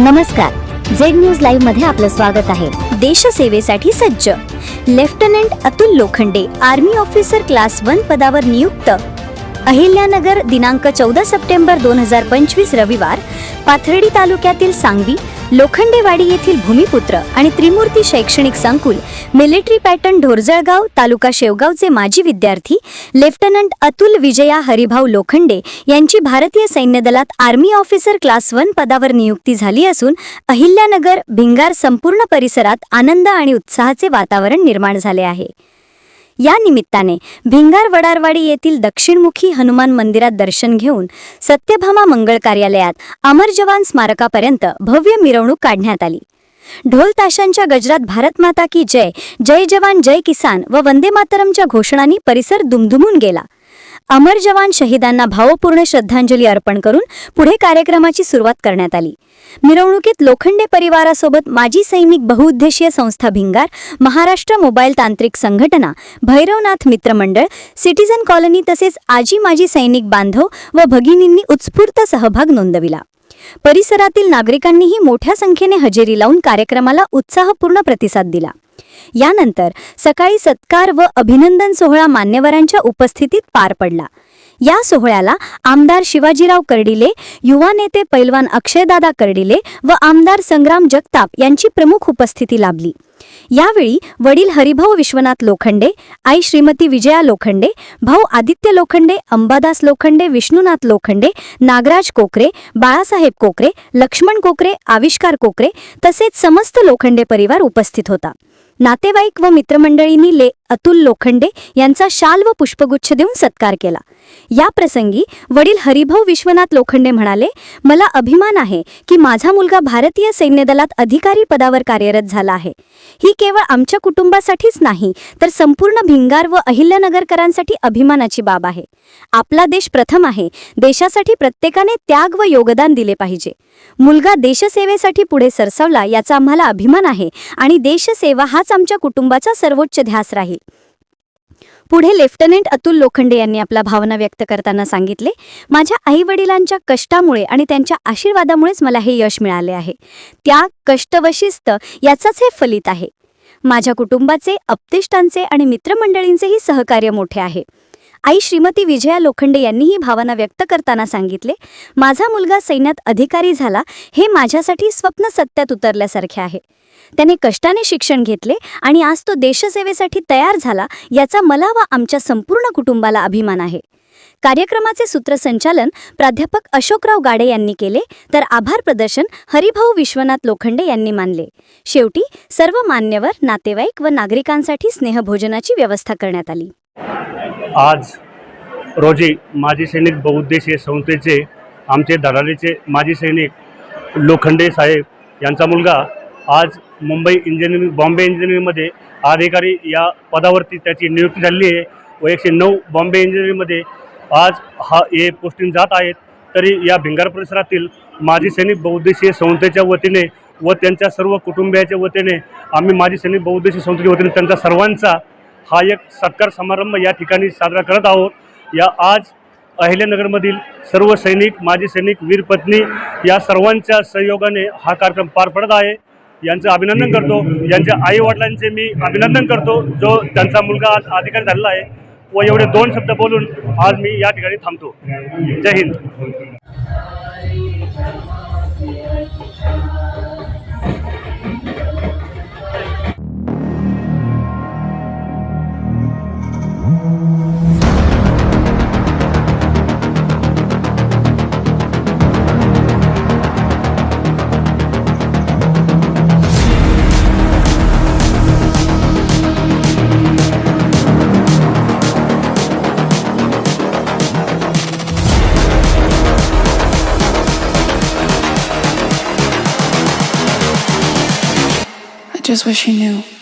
नमस्कार. Z news लाईव्हमध्ये आपलं स्वागत आहे. देशसेवेसाठी सज्ज. Lieutenant Atul Lokhande army officer class one पदावर नियुक्त. अहिल्यानगर दिनांक चौदा सप्टेंबर दोन हजार पंचवीस रविवार पाथर्डी तालुक्यातील सांगवी लोखंडेवाडी येथील भूमिपुत्र आणि त्रिमूर्ती शैक्षणिक संकुल मिलिटरी पॅटर्न ढोरजळगाव तालुका शेवगावचे माजी विद्यार्थी लेफ्टनंट अतुल विजया हरिभाऊ लोखंडे यांची भारतीय सैन्य दलात आर्मी ऑफिसर क्लास वन पदावर नियुक्ती झाली असून अहिल्यानगर भिंगार संपूर्ण परिसरात आनंद आणि उत्साहाचे वातावरण निर्माण झाले आहे. या निमित्ताने भिंगार वडारवाडी येथील दक्षिणमुखी हनुमान मंदिरात दर्शन घेऊन सत्यभामा मंगळ कार्यालयात अमर जवान स्मारकापर्यंत भव्य मिरवणूक काढण्यात आली. ढोल ताशांच्या गजरात भारत माता की जय जय जवान जय किसान व वंदे मातरमच्या घोषणांनी परिसर दुमधुमून गेला. अमर जवान शहीदांना भावपूर्ण श्रद्धांजली अर्पण करून पुढे कार्यक्रमाची सुरुवात करण्यात आली. मिरवणुकीत लोखंडे परिवारासोबत माजी सैनिक बहुउद्देशीय संस्था भिंगार महाराष्ट्र मोबाईल तांत्रिक संघटना भैरवनाथ मित्रमंडळ सिटीझन कॉलनी तसेच आजी माजी सैनिक बांधव व भगिनींनी उत्स्फूर्त सहभाग नोंदविला. परिसरातील नागरिकांनीही मोठ्या संख्येने हजेरी लावून कार्यक्रमाला उत्साहपूर्ण प्रतिसाद दिला. यानंतर सकाळी सत्कार व अभिनंदन सोहळा मान्यवरांच्या उपस्थितीत पार पडला. या सोहळ्याला आमदार शिवाजीराव कर्डिले युवा नेते पैलवान अक्षयदादा कर्डिले व आमदार संग्राम जगताप यांची प्रमुख उपस्थिती लाभली. यावेळी वडील हरिभाऊ विश्वनाथ लोखंडे आई श्रीमती विजया लोखंडे भाऊ आदित्य लोखंडे अंबादास लोखंडे विष्णुनाथ लोखंडे नागराज कोकरे बाळासाहेब कोकरे लक्ष्मण कोकरे आविष्कार कोकरे तसेच समस्त लोखंडे परिवार उपस्थित होता. नातेवाईक व मित्रमंडळींनी ले अतुल लोखंडे यांचा शाल व पुष्पगुच्छ देऊन सत्कार केला. या प्रसंगी वडील हरिभाऊ विश्वनाथ लोखंडे म्हणाले मला अभिमान आहे की माझा मुलगा भारतीय सैन्य दलात अधिकारी पदावर कार्यरत झाला आहे. ही केवळ आमच्या कुटुंबासाठीच नाही तर संपूर्ण भिंगार व अहिल्यानगरकरांसाठी अभिमानाची बाब आहे. आपला देश प्रथम आहे देशासाठी प्रत्येकाने त्याग व योगदान दिले पाहिजे. मुलगा देशसेवेसाठी पुढे सरसावला याचा आम्हाला अभिमान आहे आणि देशसेवा हाच आमच्या कुटुंबाचा सर्वोच्च ध्यास राहील. पुढे लेफ्टनंट अतुल लोखंडे यांनी आपला भावना व्यक्त करताना सांगितले माझ्या आई वडिलांच्या कष्टामुळे आणि त्यांच्या आशीर्वादामुळेच मला हे यश मिळाले आहे. त्या कष्ट व शिस्त याचाच हे फलित आहे. माझ्या कुटुंबाचे अप्तिष्टांचे आणि मित्रमंडळींचेही सहकार्य मोठे आहे. आई श्रीमती विजया लोखंडे यांनी ही भावना व्यक्त करताना सांगितले माझा मुलगा सैन्यात अधिकारी झाला हे माझ्यासाठी स्वप्न सत्यात उतरल्यासारखे आहे. त्याने कष्टाने शिक्षण घेतले आणि आज तो देशसेवेसाठी तयार झाला याचा मला व आमच्या संपूर्ण कुटुंबाला अभिमान आहे. कार्यक्रमाचे सूत्रसंचालन प्राध्यापक अशोकराव गाडे यांनी केले तर आभार प्रदर्शन हरिभाऊ विश्वनाथ लोखंडे यांनी मानले. शेवटी सर्व मान्यवर नातेवाईक व नागरिकांसाठी स्नेहभोजनाची व्यवस्था करण्यात आली. आज रोजी माजी सैनिक बहुउद्देशीय संस्थेचे आमचे दलालीचे माजी सैनिक लोखंडे साहेब यांचा मुलगा आज मुंबई इंजिनिअरिंग बॉम्बे इंजिनिअरिंगमध्ये अधिकारी या पदावरती त्याची नियुक्ती झालेली आहे व एकशे नऊ बॉम्बे इंजिनिअरिंगमध्ये आज हा हे पोस्टिंग जात आहेत. तरी या भिंगार परिसरातील माजी सैनिक बहुउद्देशीय संस्थेच्या वतीने व त्यांच्या सर्व कुटुंबियाच्या वतीने आम्ही माजी सैनिक बहुउद्देशीय संस्थेच्या वतीने त्यांचा सर्वांचा हा एक सत्कार समारंभ या ठिकाणी साजरा करत आहोत. या आज अहिल्यानगरमधील सर्व सैनिक माजी सैनिक वीर पत्नी या सर्वांच्या सहयोगाने हा कार्यक्रम पार पडत आहे. यांचं अभिनंदन करतो. यांच्या आईवडिलांचे मी अभिनंदन करतो. जो त्यांचा मुलगा आज अधिकारी झालेला आहे व एवढे दोन शब्द बोलून आज मी या ठिकाणी थांबतो. जय Hind. Just wish he knew.